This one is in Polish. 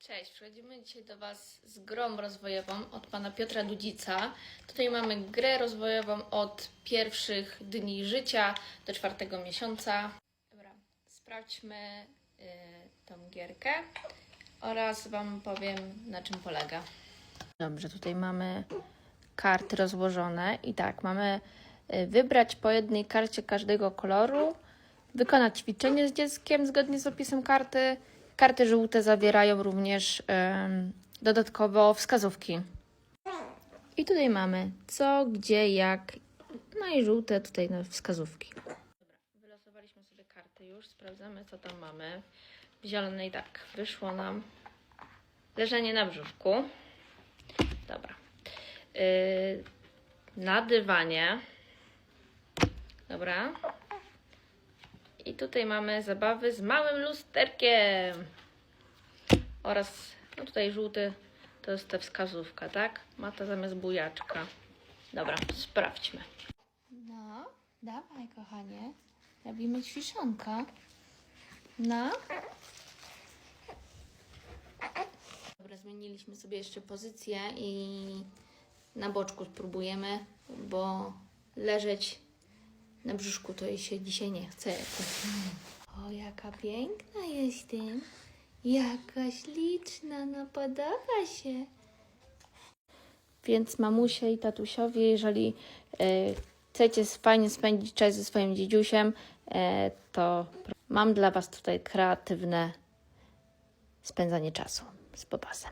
Cześć, przychodzimy dzisiaj do Was z grą rozwojową od pana Piotra Dudzica. Tutaj mamy grę rozwojową od pierwszych dni życia do czwartego miesiąca. Dobra, sprawdźmy y, tą gierkę oraz Wam powiem na czym polega. Dobrze, tutaj mamy karty rozłożone i tak, mamy y, wybrać po jednej karcie każdego koloru, wykonać ćwiczenie z dzieckiem zgodnie z opisem karty. Karty żółte zawierają również em, dodatkowo wskazówki. I tutaj mamy co, gdzie, jak. No i żółte tutaj wskazówki. Dobra, wylosowaliśmy sobie karty już, sprawdzamy co tam mamy. W zielonej tak, wyszło nam leżenie na brzuszku. Dobra. Yy, na dywanie. Dobra. I tutaj mamy zabawy z małym lusterkiem. Oraz, no tutaj żółty to jest ta wskazówka, tak? Mata zamiast bujaczka. Dobra, sprawdźmy. No, dawaj kochanie. Robimy ćwiczonka. No. Dobra, zmieniliśmy sobie jeszcze pozycję i na boczku spróbujemy, bo leżeć na brzuszku to jej się dzisiaj nie chce. O, jaka piękna jestem. Jaka śliczna, no podoba się. Więc mamusie i tatusiowie, jeżeli e, chcecie fajnie spędzić czas ze swoim dzidziusiem, e, to mam dla Was tutaj kreatywne spędzanie czasu z popasem.